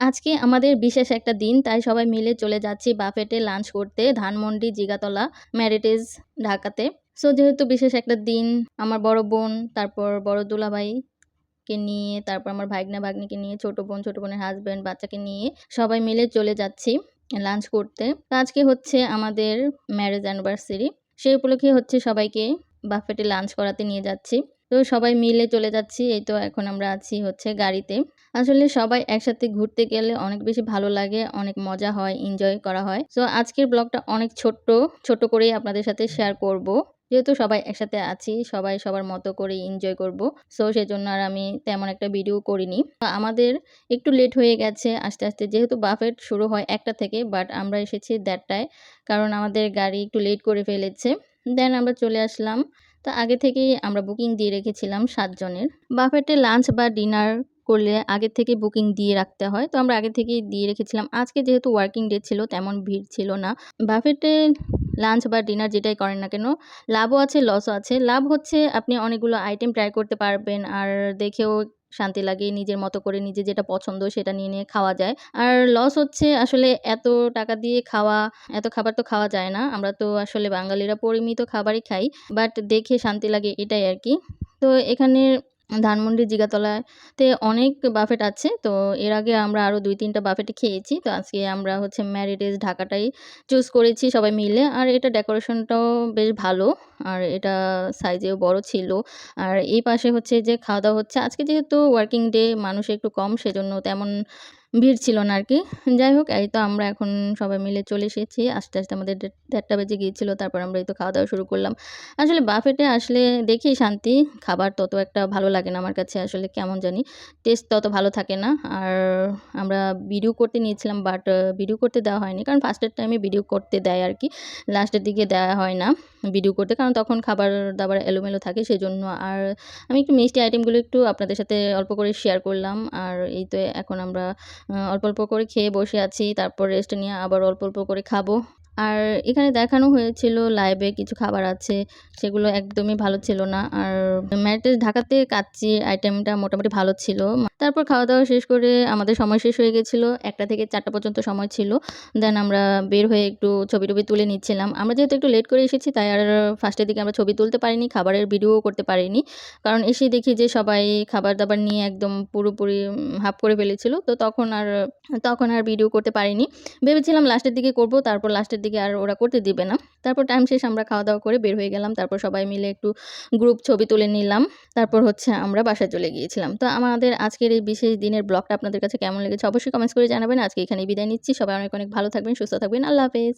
আজকে আমাদের বিশেষ একটা দিন, তাই সবাই মিলে চলে যাচ্ছি বাফেটে লাঞ্চ করতে ধানমন্ডি, জিগাতলা, ম্যারিটেজ, ঢাকাতে। সো যেহেতু বিশেষ একটা দিন, আমার বড় বোন, তারপর বড় দুলাভাইকে নিয়ে, তারপর আমার ভাগ্না ভাগ্নিকে নিয়ে, ছোট বোন, ছোট বোনের হাজব্যান্ড বাচ্চাকে নিয়ে সবাই মিলে চলে যাচ্ছি লাঞ্চ করতে। আজকে হচ্ছে আমাদের ম্যারেজ অ্যানিভার্সারি সেই উপলক্ষে হচ্ছে সবাইকে বাফেটে লাঞ্চ করাতে নিয়ে যাচ্ছি। তো সবাই মিলে চলে যাচ্ছি, এই তো এখন আমরা আছি হচ্ছে গাড়িতে। আসলে সবাই একসাথে ঘুরতে গেলে অনেক বেশি ভালো লাগে, অনেক মজা হয় এনজয় করা হয়। সো আজকের ব্লগটা অনেক ছোট্ট, ছোট করেই আপনাদের সাথে শেয়ার করব। যেহেতু সবাই একসাথে আছি, সবাই সবার মতো করে এনজয় করব। সো সেজন্য আর আমি তেমন একটা ভিডিও করিনি। আমাদের একটু লেট হয়ে গেছে, আস্তে আস্তে যেহেতু বাফেট শুরু হয় একটা থেকে বাট আমরা এসেছি দেড়টায়, কারণ আমাদের গাড়ি একটু লেট করে ফেলেছে। দেন আমরা চলে আসলাম তো আগে থেকেই আমরা বুকিং দিয়ে রেখেছিলাম সাতজনের বাফেটে লাঞ্চ বা ডিনার করলে আগে থেকে বুকিং দিয়ে রাখতে হয়। তো আমরা আগে থেকেই দিয়ে রেখেছিলাম। আজকে যেহেতু ওয়ার্কিং ডে ছিল, তেমন ভিড় ছিল না। বাফেটে লাঞ্চ বা ডিনার যেটাই করেন না কেন, লাভও আছে লসও আছে। লাভ হচ্ছে আপনি অনেকগুলো আইটেম ট্রাই করতে পারবেন আর দেখেও শান্তি লাগে, নিজের মতো করে নিজে যেটা পছন্দ সেটা নিয়ে নিয়ে খাওয়া যায়। আর লস হচ্ছে আসলে এত টাকা দিয়ে খাওয়া, এত খাবার তো খাওয়া যায় না। আমরা তো আসলে বাঙালিরা পরিমিত খাবারই খাই বাট দেখে শান্তি লাগে এটাই আর কি তো এখানে ধানমন্ডি জিগাতলাতে অনেক বাফেট আছে। তো এর আগে আমরা আরও দুই তিনটা বাফেটে খেয়েছি। তো আজকে আমরা হচ্ছে ম্যারিটেজ ঢাকাটাই চুজ করেছি সবাই মিলে। আর এটা ডেকোরেশনটাও বেশ ভালো। আর এটা সাইজেও বড় ছিল। আর এই পাশে হচ্ছে যে খাওয়া দাওয়া হচ্ছে। আজকে যেহেতু ওয়ার্কিং ডে মানুষ একটু কম, সেজন্য তেমন ভিড় ছিল না আর কি যাই হোক, এই তো আমরা এখন সবাই মিলে চলে এসেছি। আস্তে আস্তে আমাদের দেড়টা বেজে গিয়েছিল, তারপর আমরা এই তো খাওয়া দাওয়া শুরু করলাম। আসলে বাফেটে আসলে দেখি শান্তি, খাবার তত একটা ভালো লাগে না আমার কাছে আসলে, কেমন জানি। টেস্ট তত ভালো থাকে না। আর আমরা ভিডিও করতে নিয়েছিলাম বাট ভিডিও করতে দেওয়া হয়নি। কারণ ফার্স্টের টাইমে ভিডিও করতে দেয় আর কি লাস্টের দিকে দেওয়া হয় না ভিডিও করতে। কারণ তখন খাবার দাবার এলোমেলো থাকে সেই জন্য আর আমি একটু মিষ্টি আইটেমগুলো একটু আপনাদের সাথে অল্প করে শেয়ার করলাম। আর এই তো এখন আমরা অল্প অল্প করে খেয়ে বসে আছি। তারপর রেস্ট নিয়ে আবার অল্প অল্প করে খাব। আর এখানে দেখানো হয়েছিল লাইভে কিছু খাবার আছে, সেগুলো একদমই ভালো ছিল না। আর ম্যারিটেজ ঢাকাতে কাচ্চি আইটেমটা মোটামুটি ভালো ছিল। তারপর খাওয়া দাওয়া শেষ করে আমাদের সময় শেষ হয়ে গেছিল। একটা থেকে চারটা পর্যন্ত সময় ছিল। দেন আমরা বের হয়ে একটু ছবি টবি তুলে নিচ্ছিলাম। আমরা যেহেতু একটু লেট করে এসেছি, তাই আর ফার্স্টের দিকে আমরা ছবি তুলতে পারিনি, খাবারের ভিডিও করতে পারিনি। কারণ এসে দেখি যে সবাই খাবার দাবার নিয়ে একদম পুরোপুরি হাফ করে ফেলেছিল। তো তখন আর তখন আর ভিডিও করতে পারিনি। ভেবেছিলাম লাস্টের দিকে করব, তারপর লাস্টের দিকে আর ওরা করতে দিবে না। তারপর টাইম শেষ, আমরা খাওয়া দাওয়া করে বের হয়ে গেলাম। তারপর সবাই মিলে একটু গ্রুপ ছবি তুলে নিলাম। তারপর হচ্ছে আমরা বাসায় চলে গিয়েছিলাম। তো আমাদের আজকের এই বিশেষ দিনের ব্লগটা আপনাদের কাছে কেমন লেগেছে অবশ্যই কমেন্টস করে জানাবেন। আজকে এখানে বিদায় নিচ্ছি। সবাই অনেক অনেক ভালো থাকবেন, সুস্থ থাকবেন। আল্লাহ হাফেজ।